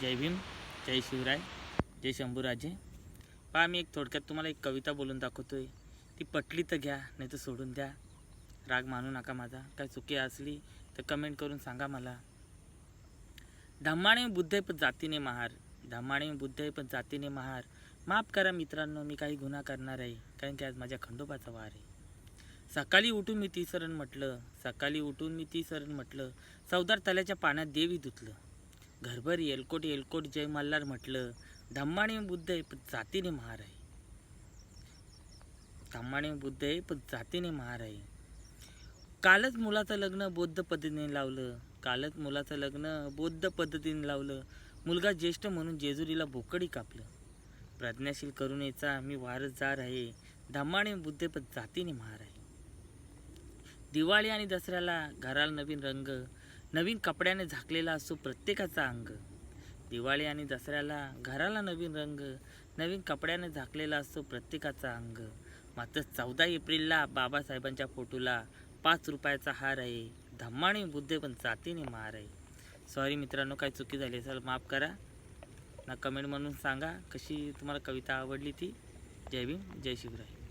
जय भीम जय शिवराय जय शंभूराजे. पहा मी एक थोडक्यात तुम्हाला एक कविता बोलून दाखवतोय. ती पटली तर घ्या नाही तर सोडून द्या. राग मानू नका माझा. काय चुकी असली तर कमेंट करून सांगा मला. धम्माने बुद्ध पण जातीने महार. धम्माने बुद्ध पण जातीने महार. माफ करा मित्रांनो मी काही गुन्हा करणार आहे. कारण की आज माझ्या खंडोबाचा वार आहे. सकाळी उठून मी ती सरण म्हटलं. सकाळी उठून मी ती सरण म्हटलं. चौदार तल्याच्या पाण्यात देवी धुतलं. घरभर येलकोट येलकोट जय मल्हार म्हटलं धम्माने बुद्ध आहे पण जातीने महार आहे. धम्माने बुद्ध आहे पण जातीने महार आहे. कालच मुलाचं लग्न बौद्ध पद्धतीने लावलं. कालच मुलाचं लग्न बौद्ध पद्धतीने लावलं. मुलगा ज्येष्ठ म्हणून जेजुरीला बोकडी कापलं. प्रज्ञाशील करुणेचा मी वारसदार आहे. धम्माने बुद्ध पण जातीने महार आहे. दिवाळी आणि दसऱ्याला घराला नवीन रंग नवीन कपड्याने झाकलेला असतो प्रत्येकाचा अंग. दिवाळी आणि दसऱ्याला घराला नवीन रंग नवीन कपड्याने झाकलेला असतो प्रत्येकाचा अंग. मात्र चौदा एप्रिलला बाबासाहेबांच्या फोटोला पाच रुपयाचा हार आहे. धम्माने बुद्धे पण जातीने मार आहे. सॉरी मित्रांनो काय चुकी झाली असेल माफ करा. ना कमेंट म्हणून सांगा कशी तुम्हाला कविता आवडली ती. जय भीम जय शिवराय.